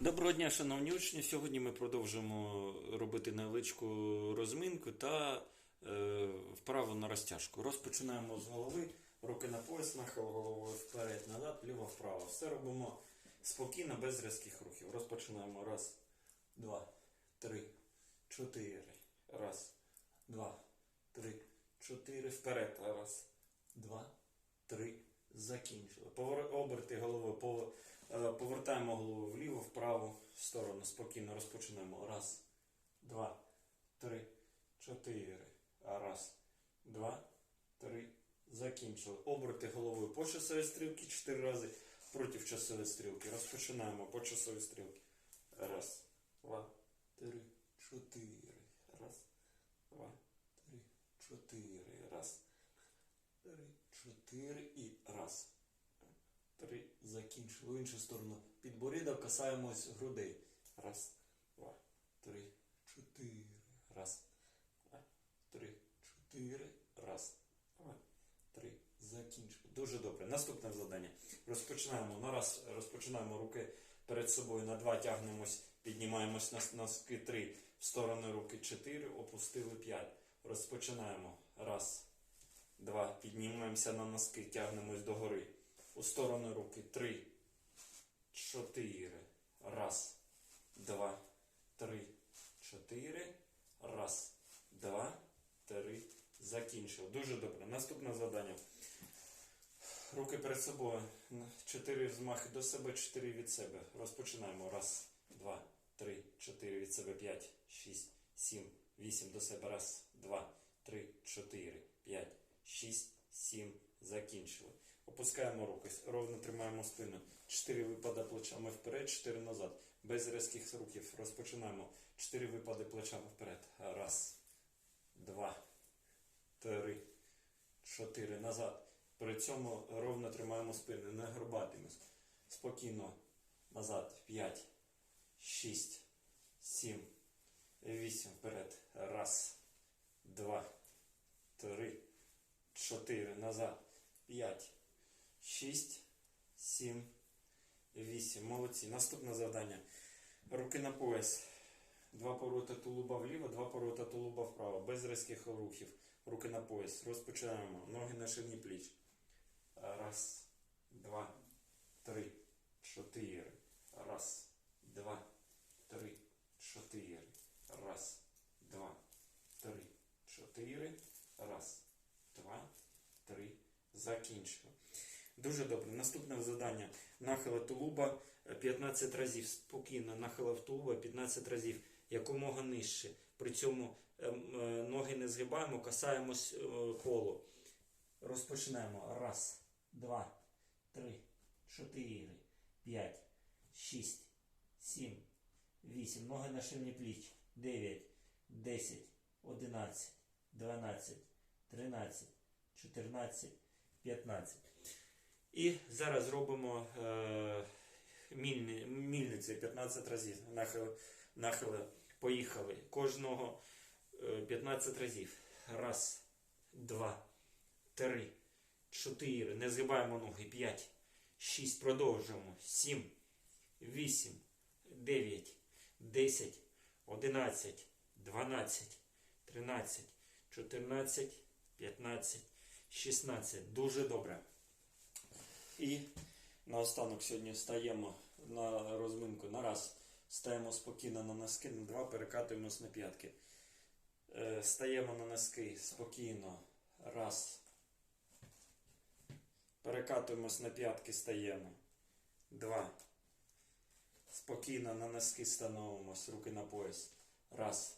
Доброго дня, шановні учні. Сьогодні ми продовжимо робити невеличку розминку та е, вправу на розтяжку. Розпочинаємо з голови, руки на пояс, нахил головою вперед, назад, ліво, вправо. Все робимо спокійно, без різких рухів. Розпочинаємо. Раз, два, три, чотири. Раз, два, три, чотири. Вперед. Раз, два. Закінчили. Оберти. Повер... Е, Повертаємо голову вліво, вправо, сторону. Спокійно розпочинаємо. Раз, два, три, чотири. Раз, два, три. Закінчили. Оберти головою по часовій стрілці чотири рази проти часової стрілки. Розпочинаємо по часовій стрілці. Раз, два, три, чотири. Раз, два, три, чотири. Раз, три, чотири раз три, закінчили. В іншу сторону. Підборідок касаємось грудей. Раз, два, три, чотири. Раз, два, три, чотири. Раз, два, три. Закінчили. Дуже добре. Наступне завдання. Розпочинаємо. На раз розпочинаємо руки перед собою. На два тягнемось, піднімаємось на носки три. В сторони руки чотири, опустили п'ять. Розпочинаємо. Раз, два. Піднімаємося на носки, тягнемось догори. У сторону руки. Три, чотири. Раз, два, три, чотири. Раз, два, три. Закінчив. Дуже добре. Наступне завдання. Руки перед собою. Чотири взмахи до себе, чотири від себе. Розпочинаємо. Раз, два, три, чотири від себе. П'ять, шість, сім, вісім до себе. Раз, два, три, чотири, п'ять, шість, сім. Закінчили. Опускаємо руки, ровно тримаємо спину. Чотири випади плечами вперед, чотири назад. Без різких рухів. Розпочинаємо. Чотири випади плечами вперед. Раз, два, три, чотири. Назад. При цьому ровно тримаємо спину. Не горбатимось. Спокійно. Назад. П'ять, шість, сім, вісім. Вперед. Раз, 4 назад, 5, 6, 7, 8. Молодці. Наступне завдання. Руки на пояс. Два поворота тулуба вліво, два поворота тулуба вправо. Без різких рухів. Руки на пояс. Розпочинаємо. Ноги на ширні пліч. Раз, два, три, чотири. Три. Закінчили. Дуже добре. Наступне завдання. Нахила тулуба 15 разів. Спокійно, нахила тулуба 15 разів. Якомога нижче. При цьому ем, е, ноги не згибаємо, касаємось е, колу. Розпочинаємо. Раз, два, три, чотири, п'ять, шість, сім, вісім. Ноги на ширині пліч. Дев'ять, десять, одинадцять, дванадцять, тринадцять, чотирнадцять, п'ятнадцять. І зараз робимо е, мільни, мільниці 15 разів. Нахили, нахили. Поїхали. Кожного е, 15 разів. Раз, два, три, чотири. Не згибаємо ноги. П'ять, шість. Продовжуємо. Сім, вісім, дев'ять, десять, одинадцять, дванадцять, тринадцять, чотирнадцять, п'ятнадцять, шістнадцять. Дуже добре. І наостанок сьогодні стаємо на розминку. На раз стаємо спокійно на носки, на два перекатуємось на п'ятки. Е, Стаємо на носки спокійно. Раз. Перекатуємось на п'ятки, стаємо. Два. Спокійно на носки становимось, руки на пояс. Раз.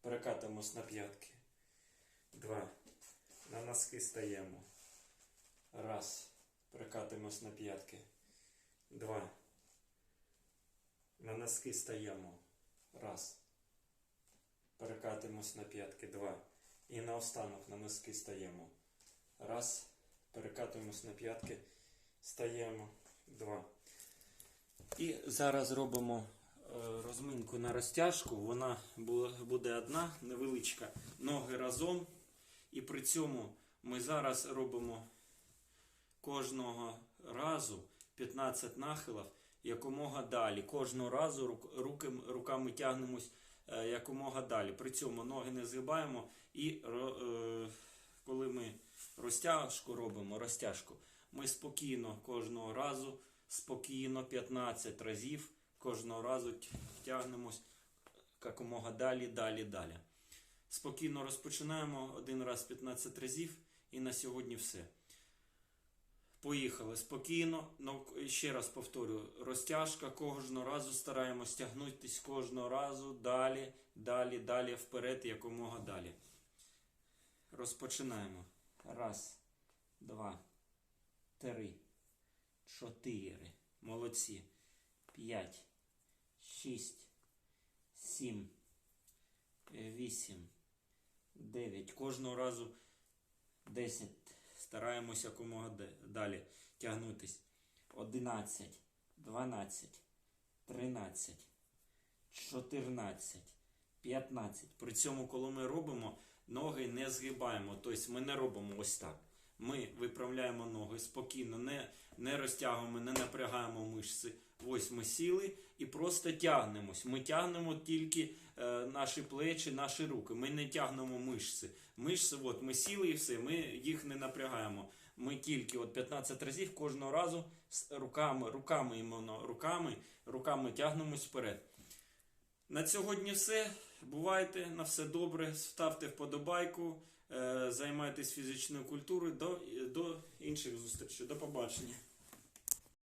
Перекатуємось на п'ятки. Два. На носки стаємо. Раз. Перекатуємось на п'ятки. Два. На носки стаємо. Раз. Перекатуємось на п'ятки. Два. І наостанок на носки стаємо. Раз. Перекатуємось на п'ятки. Стаємо. Два. І зараз робимо е, розминку на розтяжку. Вона буде одна, невеличка. Ноги разом. І при цьому ми зараз робимо кожного разу 15 нахилів якомога далі. Кожного разу руки, руками тягнемось е, якомога далі. При цьому ноги не згибаємо і е, коли ми розтяжку робимо, розтяжку, ми спокійно кожного разу, спокійно 15 разів, кожного разу тягнемось якомога далі, далі, далі. Спокійно розпочинаємо один раз 15 разів і на сьогодні все. Поїхали спокійно. Ну, ще раз повторюю, розтяжка кожного разу стараємось тягнутись кожного разу далі, далі, далі, вперед, якомога далі. Розпочинаємо. Раз, два, три, чотири. Молодці. П'ять, шість, сім, вісім, дев'ять. Кожного разу десять. Стараємось якомога далі тягнутись. 11, 12, 13, 14, 15. При цьому, коли ми робимо, ноги не згибаємо. Тобто ми не робимо ось так. Ми виправляємо ноги спокійно, не, не розтягуємо, не напрягаємо мишці. Ось ми сіли і просто тягнемось. Ми тягнемо тільки е, наші плечі, наші руки. Ми не тягнемо мишці. Мишці, от ми сіли і все, ми їх не напрягаємо. Ми тільки от 15 разів кожного разу з руками, руками іменно руками, руками тягнемось вперед. На сьогодні все. Бувайте, на все добре. Ставте вподобайку, е, займайтесь фізичною культурою. До, до інших зустрічей. До побачення.